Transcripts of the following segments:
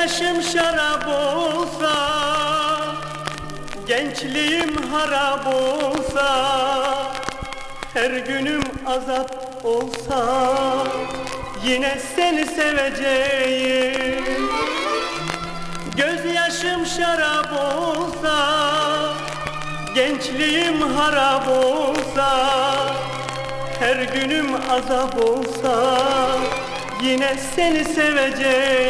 yaşım şarap olsa Gençliğim harap olsa Her günüm azap olsa Yine seni seveceğim. Gözyaşım şarap olsa Gençliğim harap olsa Her günüm azap olsa Yine seni seveceğim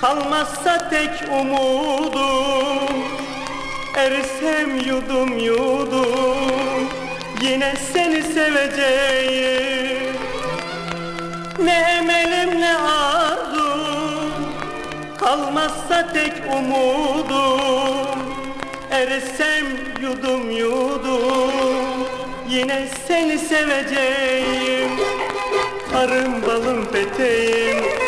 Kalmazsa tek umudum Ersem yudum yudum Yine seni seveceğim. Ne emelim ne arzum. Kalmazsa tek umudum Ersem yudum yudum Yine seni seveceğim. Arım balım peteğim